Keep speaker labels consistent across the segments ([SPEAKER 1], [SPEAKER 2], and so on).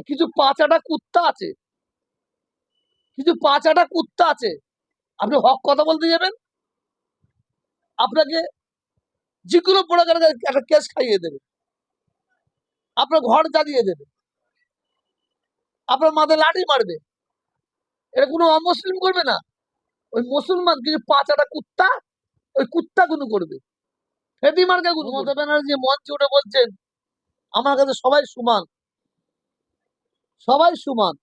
[SPEAKER 1] কিছু পাঁচাটা কুত্তা আছে। কিছু পাঁচাটা কুত্তা আছে। আপনি হক কথা বলতে যাবেন? আপনাকে যে কোনো প্রকারের একটা কেস খাইয়ে দেবে। আপনার ঘর জ্বালিয়ে দেবে। আপনার মাথায় লাঠি মারবে। এটা কোনো অমুসলিম করবে না। ওই মুসলমান কিছু পাঁচাটা কুত্তা, ওই কুত্তা গুলো করবে। ফেদি মার্কা গুলো মমতা ব্যানার্জি মঞ্চে উঠে বলছেন, আমার কাছে সবাই সমান। সবাই সমান।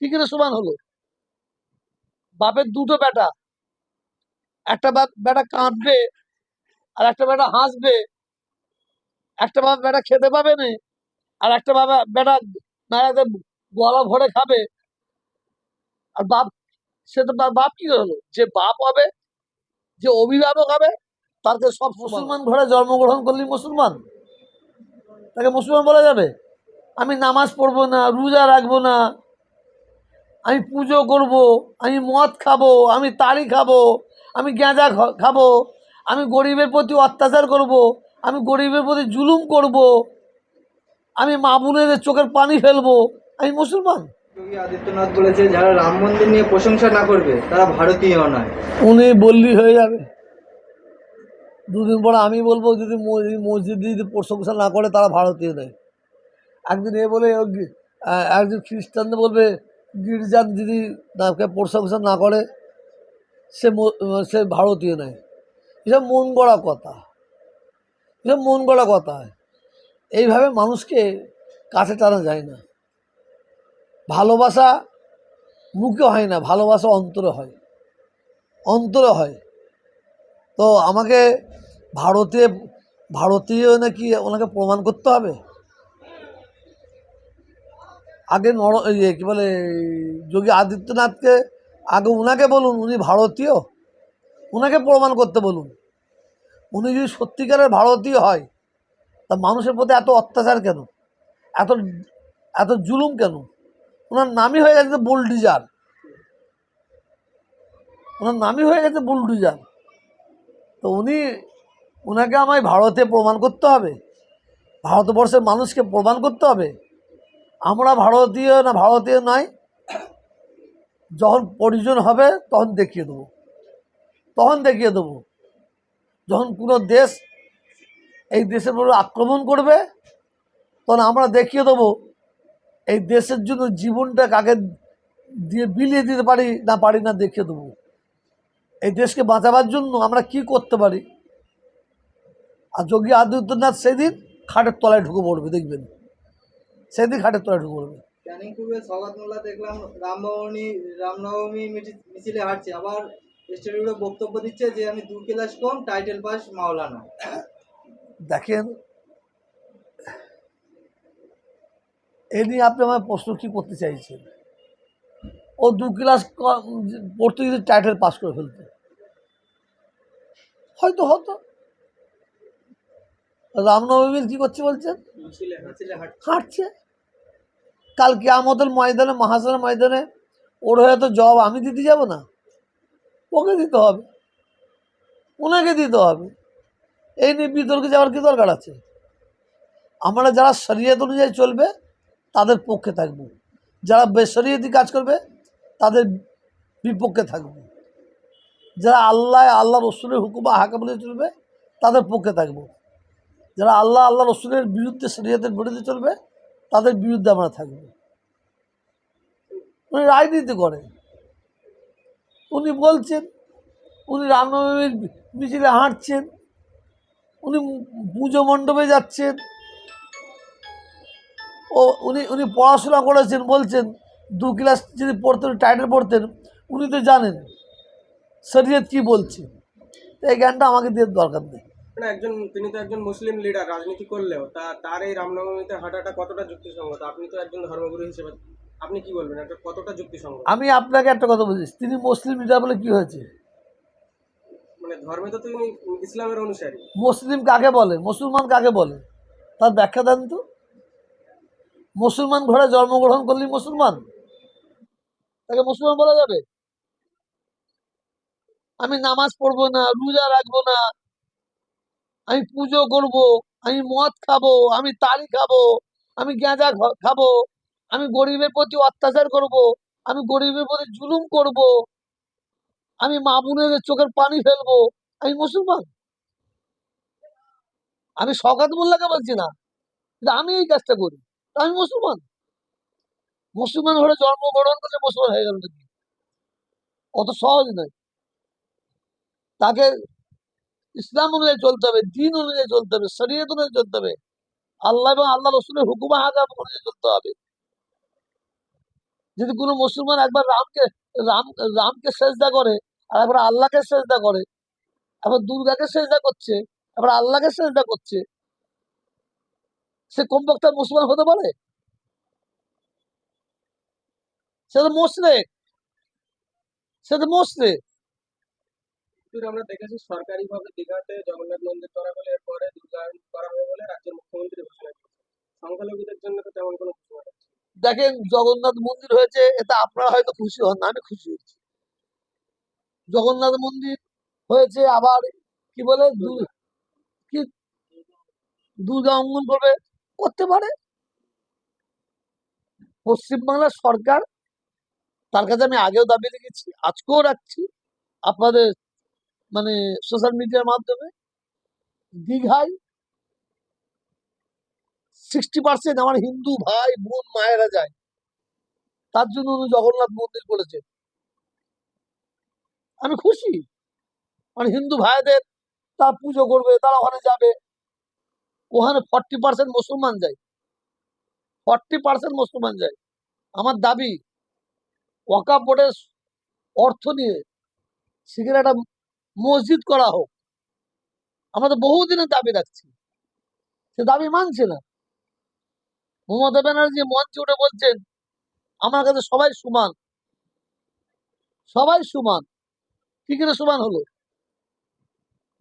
[SPEAKER 1] কি করে সমান হলো? বাপের দুটো বেটা। একটা বাপ বেটা কাঁদবে আর একটা বেটা হাসবে। একটা বাপ বেটা খেতে পাবে না আর একটা বাবা বেটা নায়াতে গলা ভরে খাবে। আর বাপ সে তো বাপ কি হলো? যে বাপ হবে যে অভিভাবক হবে তাকে সব মুসলমান ঘরে জন্মগ্রহণ করলি মুসলমান? তাকে মুসলমান বলা যাবে? আমি নামাজ পড়ব না রোজা রাখব না। আমি পুজো করব আমি মদ খাব আমি তাড়ি খাব আমি গাঁজা খাব আমি গরিবের প্রতি অত্যাচার করব আমি গরিবের প্রতি জুলুম করব আমি মা বোনেদের চোখের পানি ফেলব। আমি মুসলমান।
[SPEAKER 2] যোগী আদিত্যনাথ বলেছে যারা রাম মন্দির নিয়ে প্রশংসা না করবে তারা ভারতীয় নয়।
[SPEAKER 1] উনি বললি হয়ে যাবে। দুদিন পরে আমি বলব যদি মসজিদ যদি প্রশংসা না করে তারা ভারতীয় নেই একদিন এ বলে একদিন খ্রিস্টানদের বলবে, গির্জার যদি নাকে প্রশংসা না করে, সে সে ভারতীয় নয়। এসব মন গড়া কথা। এসব মন গড়া কথা। এইভাবে মানুষকে কাছে টানা যায় না। ভালোবাসা মুখে হয় না, ভালোবাসা অন্তরে হয়। অন্তরে হয়। তো আমাকে ভারতীয় ভারতীয় নাকি ওনাকে প্রমাণ করতে হবে? আগে নর ইয়ে কী বলে, যোগী আদিত্যনাথকে, আগে উনাকে বলুন, উনি ভারতীয়? উনাকে প্রমাণ করতে বলুন। উনি যদি সত্যিকারের ভারতীয় হয়, তা মানুষের প্রতি এত অত্যাচার কেন? এত এত জুলুম কেন? ওনার নামই হয়ে গেছে বুলডিজার। ওনার নামই হয়ে গেছে বুলডুজার। তো উনি ওনাকে আমায় ভারতে প্রমাণ করতে হবে। ভারতবর্ষের মানুষকে প্রমাণ করতে হবে। আমরা ভারতীয় না ভারতীয় নয়, যখন প্রয়োজন হবে তখন দেখিয়ে দেবো। তখন দেখিয়ে দেবো। যখন কোনো দেশ এই দেশের উপর আক্রমণ করবে, তখন আমরা দেখিয়ে দেবো এই দেশের জন্য জীবনটা কাকে দিয়ে বিলিয়ে দিতে পারি না পারি না দেখিয়ে দেবো। এই দেশকে বাঁচাবার জন্য আমরা কি করতে পারি? আর যোগী আদিত্যনাথ সেদিন খাটের তলায় ঢুকে পড়বে, দেখবেন। সেদিন খাটের তলায় ঢুকে পড়বে।
[SPEAKER 2] ক্যানিং পূর্বে দেখলাম রামনবমী রামনবমী মিছিলে হাঁটছে আবার স্টেডিয়ামে বক্তব্য দিচ্ছে যে আমি দু ক্লাস কম টাইটেল পাস মাওলানা।
[SPEAKER 1] দেখেন এ নিয়ে আপনি আমার প্রশ্ন কী করতে চাইছেন? ও দু ক্লাস পড়তে যদি টাইটেল পাস করে ফেলতে। হয়তো হতো। রামনবমীর কী করছে বলছেন?
[SPEAKER 2] হাঁটছে।
[SPEAKER 1] কাল কেয়ামতের ময়দানে মহাসনের ময়দানে ওর হয়ে তো জবাব আমি দিতে যাব না। ওকে দিতে হবে। ওনাকে দিতে হবে। এই নিয়ে বিতর্কে যাওয়ার কি দরকার আছে? আমরা যারা শরীয়ত অনুযায়ী চলবে, তাদের পক্ষে থাকব। যারা বেশরিয়তি কাজ করবে, তাদের বিপক্ষে থাকব। যারা আল্লাহ আল্লাহ রসুলের হুকুম বা হাকাম অনুযায়ী চলবে, তাদের পক্ষে থাকব। যারা আল্লাহ আল্লাহ রসুলের বিরুদ্ধে শরীয়তের বিরুদ্ধে চলবে তাদের বিরুদ্ধে আমরা থাকব। উনি রাজনীতি করেন। উনি বলছেন, উনি রামনবমীর মিছিলে হাঁটছেন, উনি পুজো মণ্ডপে যাচ্ছেন, ও উনি উনি পড়াশোনা করেছেন, বলছেন, দু ক্লাস যদি পড়তেন টাইটেল পড়তেন, উনি তো জানেন, শরীয়ত কী বলছে। এই জ্ঞানটা আমাকে দিয়ে দরকার নেই।
[SPEAKER 3] মানে একজন তিনি তো একজন মুসলিম লিডার রাজনীতি করলেও তা তার এই রামনবমীতে হাঁটাটা কতটা যুক্তিসঙ্গত? আপনি তো একজন ধর্মগুরু হিসেবে আপনি কি বলবেন? এটা কতটা যুক্তিসঙ্গত?
[SPEAKER 1] আমি আপনাকে একটা কথা বলছি তিনি মুসলিম লিডার বলে কি হয়েছে?
[SPEAKER 3] মানে ধর্মে তো তিনি ইসলামের অনুসারী।
[SPEAKER 1] মুসলিম কাকে বলে? মুসলমান কাকে বলে? তার ব্যাখ্যা দেন তো। মুসলমান ঘরে জন্মগ্রহণ করলি মুসলমান? তাকে মুসলমান বলা যাবে? আমি নামাজ পড়ব না রোজা রাখব না আমি পুজো করব, আমি মদ খাব, আমি তাড়ি খাব, আমি গাঁজা খাব, আমি গরিবের প্রতি অত্যাচার করব, আমি গরিবের প্রতি জুলুম করব, আমি মা বোনের চোখের পানি ফেলব, আমি মুসলমান। আমি শকাত মোল্লাকে বলছি না আমি এই কাজটা করি আমি মুসলমান। মুসলমান হয়ে জন্মগ্রহণ করলে মুসলমান হয়ে গেল নাকি? অত সহজ নয়। তাকে ইসলাম অনুযায়ী চলতে হবে, দিন অনুযায়ী চলতে হবে, শরীয়ত অনুযায়ী চলতে হবে। আল্লাহ এবং আল্লাহ রসুলের হুকুমা হাকাম অনুযায়ী চলতে হবে। যদি কোনো মুসলমান একবার রামকে, রাম, রামকে সেজদা করে, আর একবার আল্লাহকে সেজদা করে, আবার দুর্গাকে সেজদা করছে, আবার আল্লাহকে সেজদা করছে, সে কমপক্ষে মুসলমান হতে পারে? সে তো মোশরেক। সে তো মোশরেক।
[SPEAKER 3] কিন্তু আমরা দেখেছি সরকারিভাবে দীঘাতে জগন্নাথ মন্দির করা হলে এরপরে দুর্গায়ন করা হবে বলে রাজ্যের মুখ্যমন্ত্রী ঘোষণা করেছেন। সংখ্যালঘুদের জন্য তো তেমন কোনো ঘোষণা।
[SPEAKER 1] দেখেন জগন্নাথ মন্দির হয়েছে এটা আপনারা হয়তো খুশি হন না আমি খুশি হয়েছি জগন্নাথ মন্দির হয়েছে আবার কি বলে কি? দুর্গা অঙ্গন করবে করতে পারে। পশ্চিমবাংলার সরকার তার কাছে আমি আগেও দাবি রেখেছি আজকেও রাখছি। আপনাদের মানে সোশ্যাল মিডিয়ার মাধ্যমে দীঘায় সিক্সটি পার্সেন্ট আমার হিন্দু ভাই, বোন, মায়েরা যায়। তার জন্য উনি জগন্নাথ মন্দির করেছেন আমি খুশি। মানে হিন্দু ভাইদের তারা পুজো করবে, তারা ওখানে যাবে। ওখানে ফর্টি পার্সেন্ট মুসলমান যায়। ফর্টি পার্সেন্ট মুসলমান যায়। আমার দাবি ওয়াকা বোর্ডের অর্থ নিয়ে সেখানে একটা মসজিদ করা হোক। আমরা তো বহুদিনের দাবি রাখছি। সে দাবি মানছে না। মমতা ব্যানার্জি মঞ্চে উঠে বলছেন, আমার কাছে সবাই সমান। সবাই সমান। কি করে সমান হলো?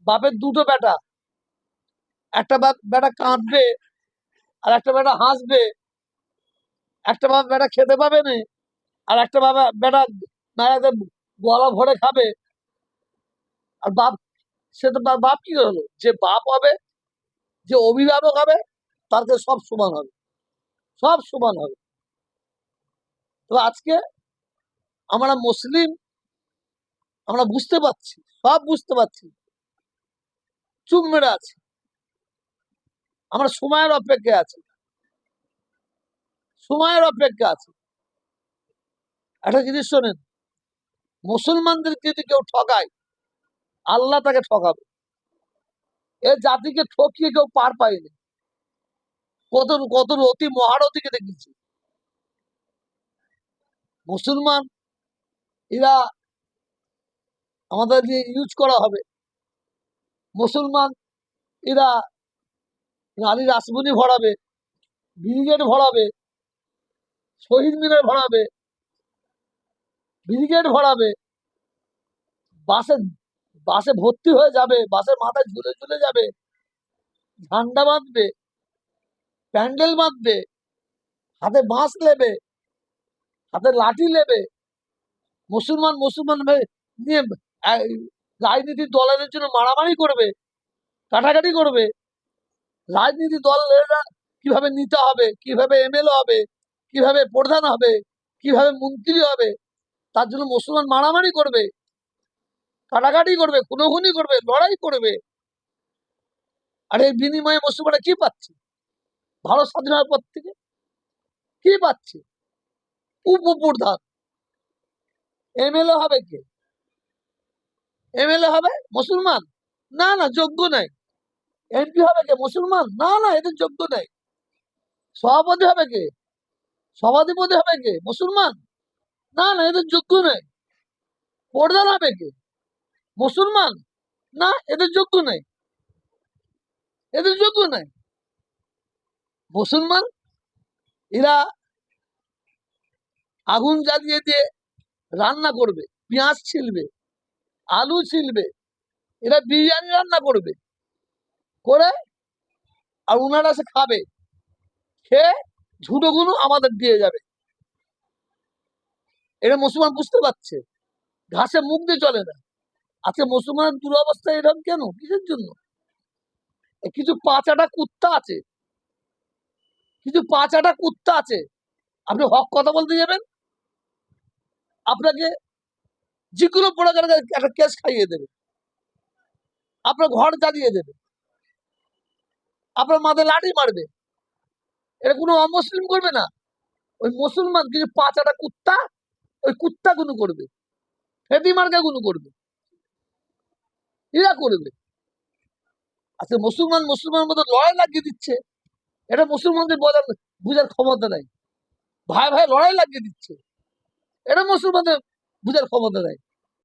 [SPEAKER 1] বাপের দুটো বেটা। একটা বাপ, বেটা কাঁদবে আর একটা বেটা হাসবে। একটা বাপ বেটা খেতে পাবে না আর একটা বাবা, বেটা না গলা ভরে খাবে। আর বাপ, সে তো বাপ কি হলো। যে বাপ হবে, যে অভিভাবক হবে তার কাছে সব সমান হবে। সব সমান হবে। তো আজকে আমরা মুসলিম, আমরা বুঝতে পারছি, সব বুঝতে পারছি। চুপ মেরে আছি। আমরা সময়ের অপেক্ষায় আছি। সময়ের অপেক্ষা আছে। একটা জিনিস শোনেন মুসলমানদের যদি কেউ ঠকায় আল্লাহ তাকে ঠকাবে। এ জাতিকে ঠকিয়ে কেউ পার পায়নি। কত কত অতি মহারথীকে দেখেছি। মুসলমান, এরা আমাদের দিয়ে ইউজ করা হবে। মুসলমান, এরা নারী রাসমণি ভরাবে, ব্রিগেড ভরাবে, শহীদ মিনার ভরাবে, ব্রিগেড ভরাবে, বাসে বাসে ভর্তি হয়ে যাবে বাসের মাথায় ঝুলে ঝুলে যাবে ঝান্ডা বাঁধবে প্যান্ডেল বাঁধবে হাতে বাঁশ নেবে হাতে লাঠি নেবে মুসলমান মুসলমান নিয়ে আহ, রাজনীতির দলের জন্য মারামারি করবে কাটাকাটি করবে রাজনীতি দলেরা কীভাবে নিতে হবে কীভাবে এমএলএ হবে কীভাবে প্রধান হবে কীভাবে মন্ত্রী হবে তার জন্য মুসলমান মারামারি করবে। কাটাকাটি করবে, খুনোখুনি করবে, লড়াই করবে। আর এর বিনিময়ে মুসলমানরা কি পাচ্ছে? ভারত স্বাধীন হওয়ার পর থেকে কি পাচ্ছে? উপপ্রধান এমএলএ হবে কে? এমএলএ হবে মুসলমান? না না, যোগ্য নাই এমপি হবে কে? মুসলমান? না না, এদের যোগ্য নাই সভাপতি হবে কে? সভাধিপতি হবে কে? মুসলমান? না না, এদের যোগ্য নেই প্রধান হবে কে? মুসলমান? না, এদের যোগ্য নেই। এদের যোগ্য নাই। মুসলমান? এরা আগুন জ্বালিয়ে দিয়ে রান্না করবে, পেঁয়াজ ছিলবে, আলু ছিলবে, এরা বিরিয়ানি রান্না করবে, করে আর ওনারা সে খাবে, খেয়ে ঝুটোগুলো আমাদের দিয়ে যাবে। এটা মুসলমান বুঝতে পারছে, ঘাসে মুখ দিয়ে চলে না। আজকে মুসলমানের দুরবস্থা এরকম কেন? কিসের জন্য? কিছু পাঁচাটা কুত্তা আছে। কিছু পাঁচাটা কুত্তা আছে। আপনি হক কথা বলতে যাবেন? আপনাকে যে কোনো একটা কেস খাইয়ে দেবে। আপনার ঘর জ্বালিয়ে দেবে। আপনার মাথায় লাঠি মারবে। এটা কোনো অমুসলিম করবে না। ওই মুসলমান কিছু পাঁচাটা কুত্তা, ওই কুত্তা গুলো করবে। ফেদি মার্কা গুলো করবে। এরা করবে। আচ্ছা মুসলমান মুসলমানের মধ্যে লড়াই লাগিয়ে দিচ্ছে। এটা মুসলমানদের বোঝার বুঝার ক্ষমতা নাই। ভাই ভাই লড়াই লাগিয়ে দিচ্ছে। এটা মুসলমানদের বুঝার ক্ষমতা নাই।